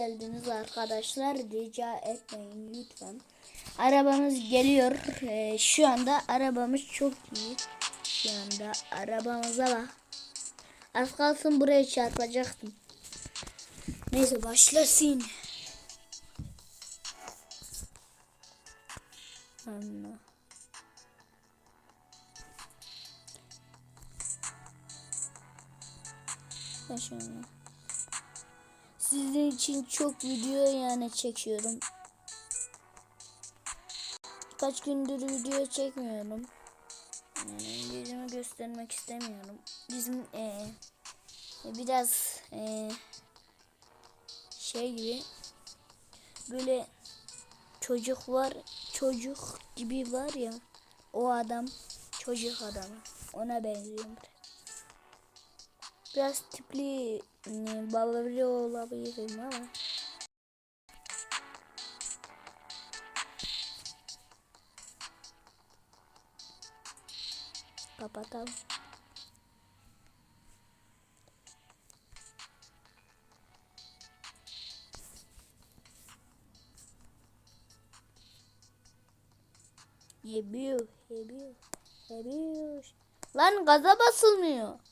geldiniz arkadaşlar. Rica etmeyin lütfen. Arabamız geliyor. Ee, şu anda arabamız çok iyi. Şu anda arabamıza bak. Az kalsın buraya çarpacaktım. Neyse başlasın. Ben şöyle. Sizin için çok video yani çekiyorum. Kaç gündür video çekmiyorum. Yani yüzümü göstermek istemiyorum. Bizim eee biraz eee şey gibi böyle çocuk var çocuk gibi var ya o adam çocuk adamı ona benziyorum biraz. Tipli ım, babali olabilirim ama. Kapatalım. Yebiyor, yebiyor, yebiyor. Lan gaza basılmıyor.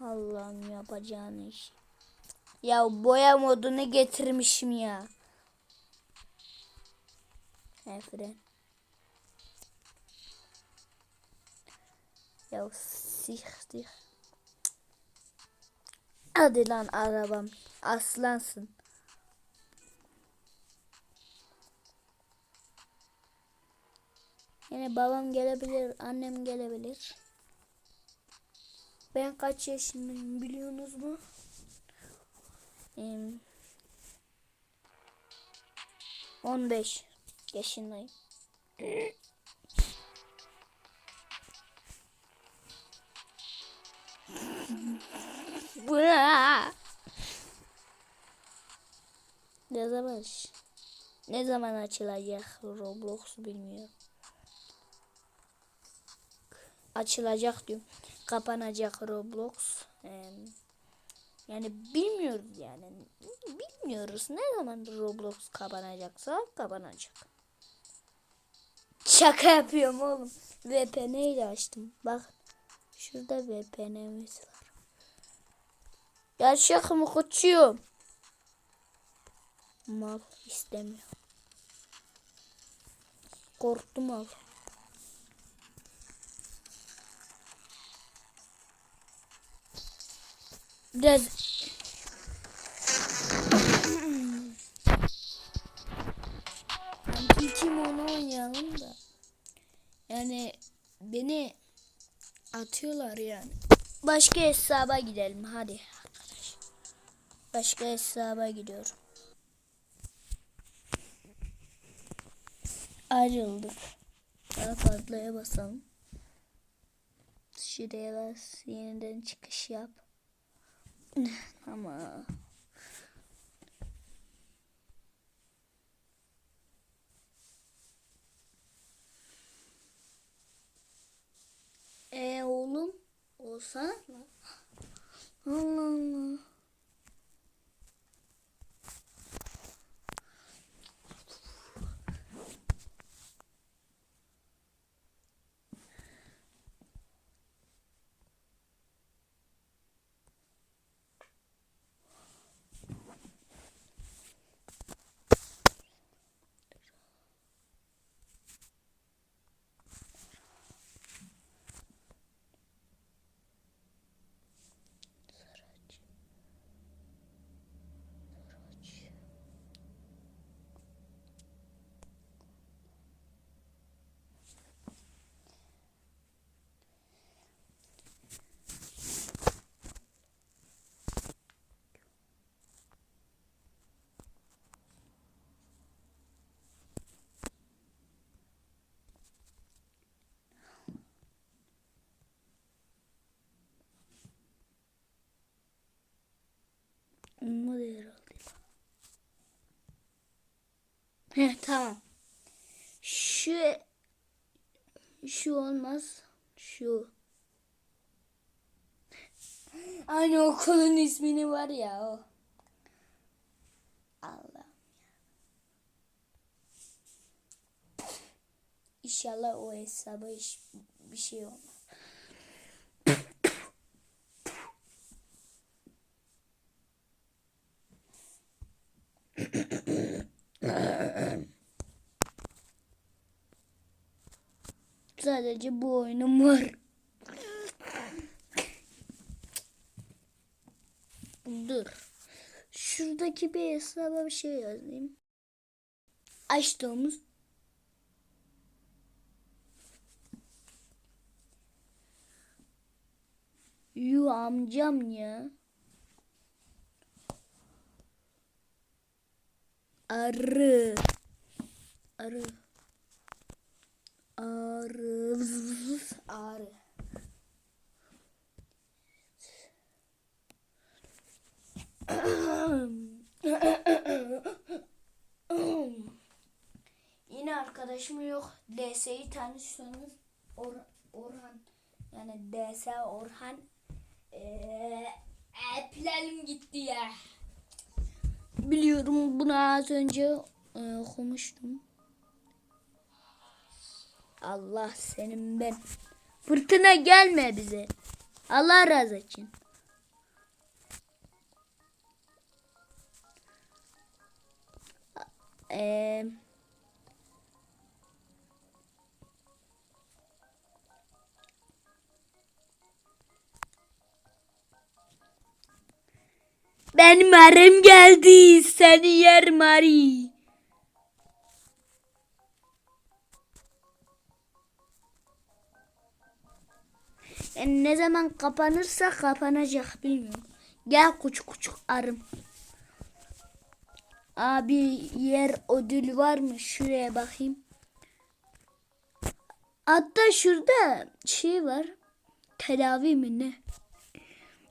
Allah'ım yapacağın iş. Ya boya modunu getirmişim ya. He fren. Ya siktir. Hadi lan arabam. Aslansın. Yani babam gelebilir, annem gelebilir. Ben kaç yaşındayım biliyorsunuz mu? Ee, 15 yaşındayım. ne zaman ne zaman açılacak Roblox bilmiyorum. Açılacak diyorum. Kapanacak Roblox. Ee, yani bilmiyoruz yani. Bilmiyoruz ne zaman Roblox kapanacaksa kapanacak. Şaka yapıyorum oğlum. VPN ile açtım. Bak. Şurada VPN'miz var. Gerçek mi koçuyorum? Mal istemiyor. Korktum al. Biraz kim onu oynayalım da. Yani beni atıyorlar yani. Başka hesaba gidelim hadi arkadaş. Başka hesaba gidiyorum. Ayrıldık. Daha fazlaya basalım. Şuraya bas. Yeniden çıkış yap. Ama E oğlum lan. Allah Allah. Heh, tamam. Şu şu olmaz. Şu. Aynı okulun ismini var ya o. Allah. İnşallah o hesaba hiç bir şey olmaz. Sadece bu oyunum var. Dur. Şuradaki bir hesaba bir şey yazayım. Açtığımız Yu amcam ya. Arı. Arı. Arı. Arı. Yine arkadaşım yok. DS'yi tanışsanız Or Orhan yani DS Orhan eee app'lerim gitti ya. Biliyorum bunu az önce e, okumuştum. Allah senin ben. Fırtına gelme bize. Allah razı için. Eee Benim arım geldi. Seni yer Mari. Yani ne zaman kapanırsa kapanacak bilmiyorum. Gel küçük küçük arım. Abi yer ödül var mı? Şuraya bakayım. Hatta şurada şey var. Tedavi mi ne?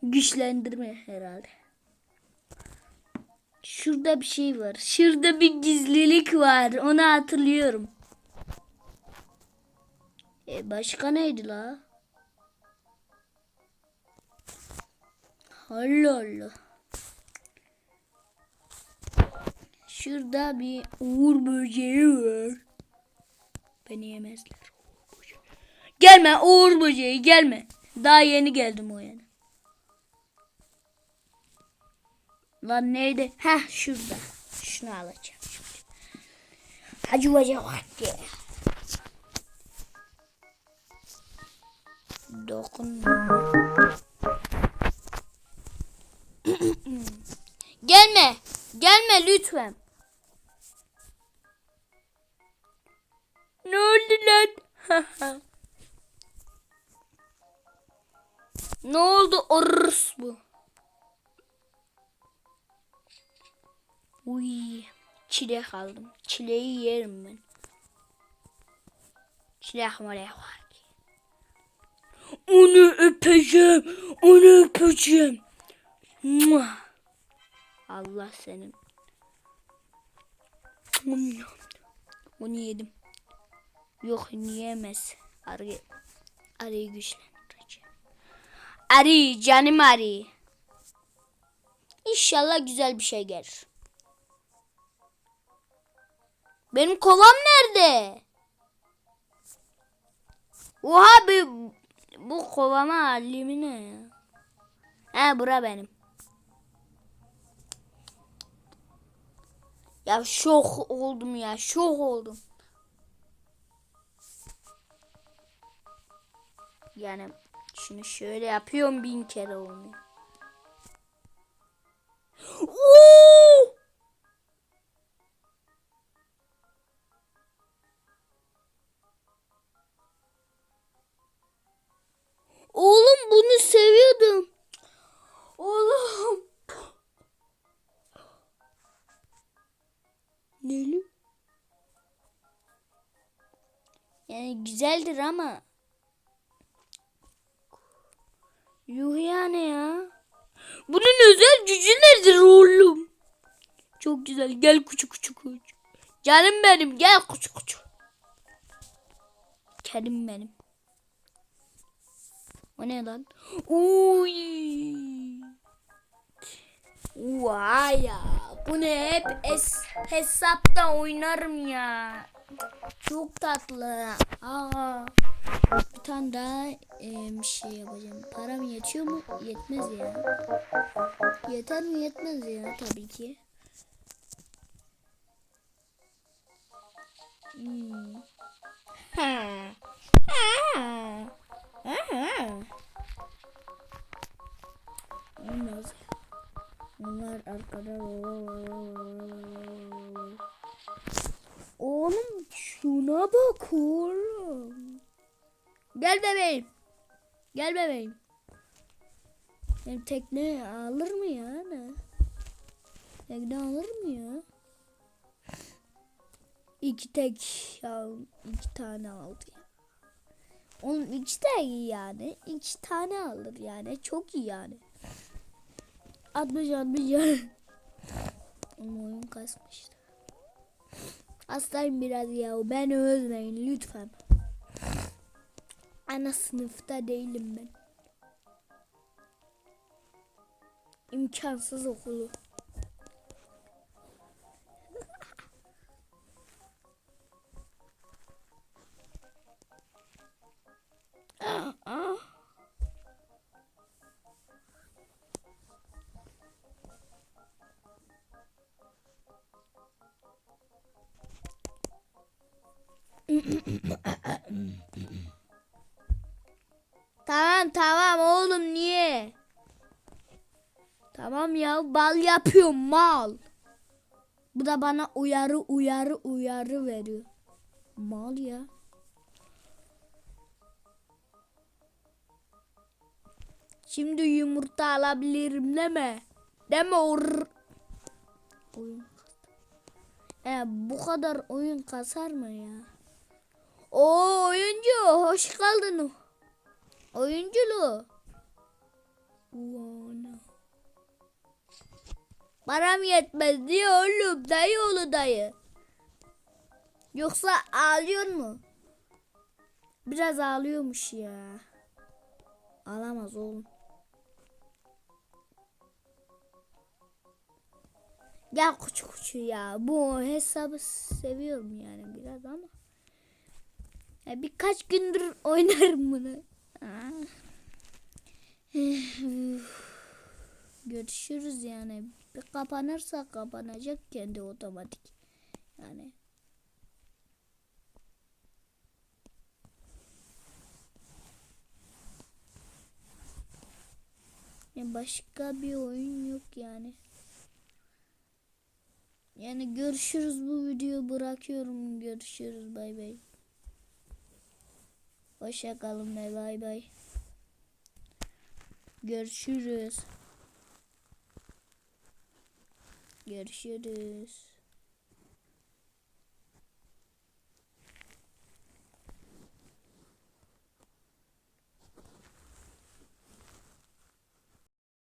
Güçlendirme herhalde. Şurada bir şey var. Şurada bir gizlilik var. Onu hatırlıyorum. E başka neydi la? Allah Allah. Şurada bir uğur böceği var. Beni yemezler. Gelme uğur böceği gelme. Daha yeni geldim o yana. Lan neydi? Heh şurada. Şunu alacağım şimdi. Hacı baca vakti. Dokun. Gelme. Gelme lütfen. Ne oldu lan? ne oldu orus bu? Uy, çilek aldım. Çileği yerim ben. Çilek molek var ki. Onu öpeceğim. Onu öpeceğim. Allah senin. Onu yedim. Yok yiyemez. Arı, arıyı güçlendireceğim. Arı canım arı. İnşallah güzel bir şey gelir. Benim kovam nerede? Oha bir bu kovama halimi ne ya? He bura benim. Ya şok oldum ya şok oldum. Yani şunu şöyle yapıyorum bin kere olmuyor. Oo! Yani güzeldir ama. Yuh yani ya. Bunun özel gücü nedir oğlum? Çok güzel. Gel küçük küçük küçük. Canım benim gel küçük küçük. Kedim benim. O ne lan? Uy. Vay ya. Bu ne hep es hesapta oynarım ya. Çok tatlı. Aa. Bir tane daha e, bir şey yapacağım. Param yetiyor mu? Yetmez ya. Yeter mi? Yetmez ya tabii ki. Hmm. Ha. Ha. Ha. Olmaz. Onlar arkada. Oğlum şuna bak oğlum. Gel bebeğim. Gel bebeğim. Benim tekne alır mı ya ne? Tekne alır mı ya? İki tek ya iki tane aldı. Oğlum iki de iyi yani. İki tane alır yani. Çok iyi yani. 60 60 ya. Ama oyun kasmıştı. Hastayım biraz ya. Beni özleyin lütfen. Ana sınıfta değilim ben. İmkansız okulu. Bal yapıyorum mal. Bu da bana uyarı uyarı uyarı veriyor. Mal ya. Şimdi yumurta alabilirim deme. Deme or. Oyun. E, bu kadar oyun kasar mı ya? O oyuncu hoş geldin. Oyunculuğu. Uana. Param yetmez diyor oğlum dayı oğlu dayı. Yoksa ağlıyor mu? Biraz ağlıyormuş ya. Ağlamaz oğlum. Gel kuçu kuçu ya. Bu hesabı seviyorum yani biraz ama. Ya birkaç gündür oynarım bunu. Aa. Görüşürüz yani. Bir kapanırsa kapanacak kendi otomatik. Yani. Ya başka bir oyun yok yani. Yani görüşürüz bu videoyu bırakıyorum. Görüşürüz bay bay. Hoşça kalın bay bay. Görüşürüz. Görüşürüz.